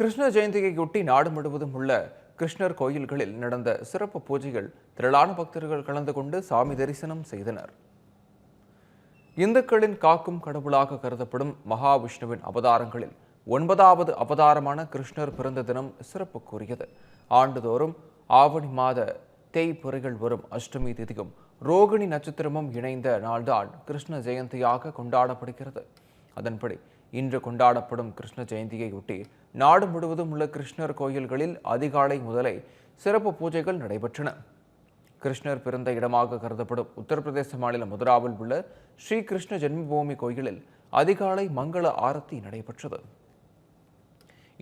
கிருஷ்ண ஜெயந்தியையொட்டி நாடு முழுவதும் உள்ள கிருஷ்ணர் கோயில்களில் நடந்த சிறப்பு பூஜைகள் திரளான பக்தர்கள் கலந்து கொண்டு சாமி தரிசனம் செய்தனர். இந்துக்களின் காக்கும் கடவுளாக கருதப்படும் மகாவிஷ்ணுவின் அவதாரங்களில் ஒன்பதாவது அவதாரமான கிருஷ்ணர் பிறந்த தினம் சிறப்புக்குரியது. ஆண்டுதோறும் ஆவணி மாத தேய்பிறைகள் வரும் அஷ்டமி திதியும் ரோகிணி நட்சத்திரமும் இணைந்த நாள்தான் கிருஷ்ண ஜெயந்தியாக கொண்டாடப்படுகிறது. அதன்படி இன்று கொண்டாடப்படும் கிருஷ்ண ஜெயந்தியையொட்டி நாடு முழுவதும் உள்ள கிருஷ்ணர் கோயில்களில் அதிகாலை முதலே சிறப்பு பூஜைகள் நடைபெற்றன. கிருஷ்ணர் பிறந்த இடமாக கருதப்படும் உத்தரப்பிரதேச மாநிலம் மதுராவில் உள்ள ஸ்ரீ கிருஷ்ண ஜென்மபூமி கோயிலில் அதிகாலை மங்கள ஆரத்தி நடைபெற்றது.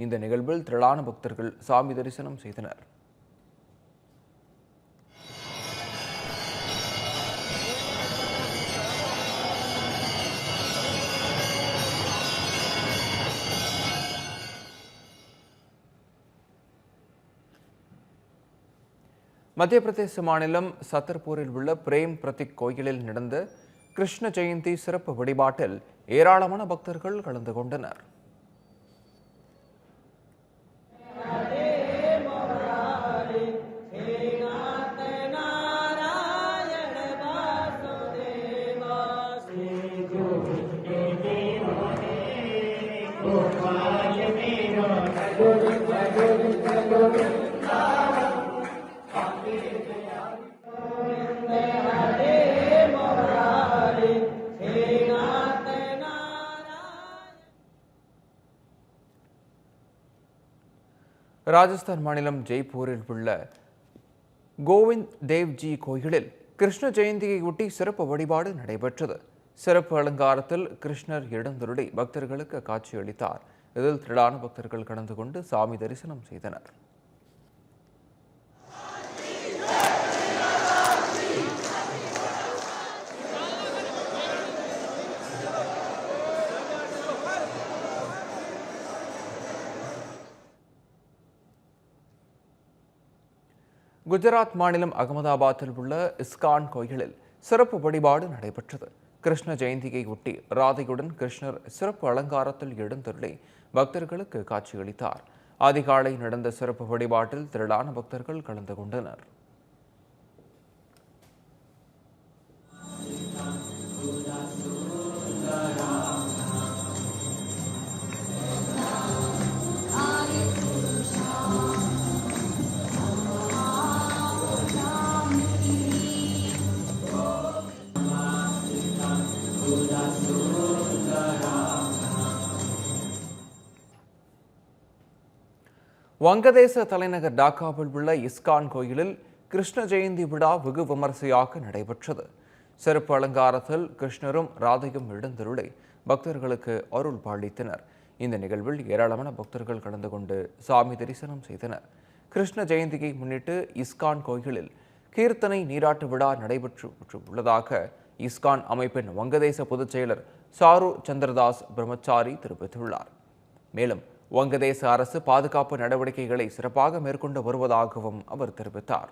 இந்த நிகழ்வில் திரளான பக்தர்கள் சாமி தரிசனம் செய்தனர். மத்திய பிரதேச மாநிலம் சத்தர்பூரில் உள்ள பிரேம் பிரதிக் கோயிலில் நடந்த கிருஷ்ண ஜெயந்தி சிறப்பு வழிபாட்டில் ஏராளமான பக்தர்கள் கலந்து கொண்டனர். ராஜஸ்தான் மாநிலம் ஜெய்ப்பூரில் உள்ள கோவிந்த் தேவ்ஜி கோயிலில் கிருஷ்ண ஜெயந்தியையொட்டி சிறப்பு வழிபாடு நடைபெற்றது. சிறப்பு அலங்காரத்தில் கிருஷ்ணர் எழுந்தருளி பக்தர்களுக்கு காட்சியளித்தார். இதில் திரளான பக்தர்கள் கலந்து கொண்டு சாமி தரிசனம் செய்தனர். குஜராத் மாநிலம் அகமதாபாத்தில் உள்ள இஸ்கான் கோயிலில் சிறப்பு வழிபாடு நடைபெற்றது. கிருஷ்ண ஜெயந்தியை ஒட்டி ராதையுடன் கிருஷ்ணர் சிறப்பு அலங்காரத்தில் எழுந்தருளி பக்தர்களுக்கு காட்சியளித்தார். அதிகாலை நடந்த சிறப்பு வழிபாட்டில் திரளான பக்தர்கள் கலந்து கொண்டனர். வங்கதேச தலைநகர் டாக்காவில் உள்ள இஸ்கான் கோயிலில் கிருஷ்ண ஜெயந்தி விழா வெகு விமரிசையாக நடைபெற்றது. சிறப்பு அலங்காரத்தில் கிருஷ்ணரும் ராதையும் எழுந்தருளை பக்தர்களுக்கு அருள் பாலித்தனர். இந்த நிகழ்வில் ஏராளமான பக்தர்கள் கலந்து கொண்டு சாமி தரிசனம் செய்தனர். கிருஷ்ண ஜெயந்தியை முன்னிட்டு இஸ்கான் கோயிலில் கீர்த்தனை நீராட்டு விழா நடைபெற்று உள்ளதாக இஸ்கான் அமைப்பின் வங்கதேச பொதுச் செயலர் சாரு சந்திரதாஸ் பிரம்மச்சாரி தெரிவித்துள்ளார். மேலும் வங்கதேச அரசு பாதுகாப்பு நடவடிக்கைகளை சிறப்பாக மேற்கொண்டு வருவதாகவும் அவர் தெரிவித்தார்.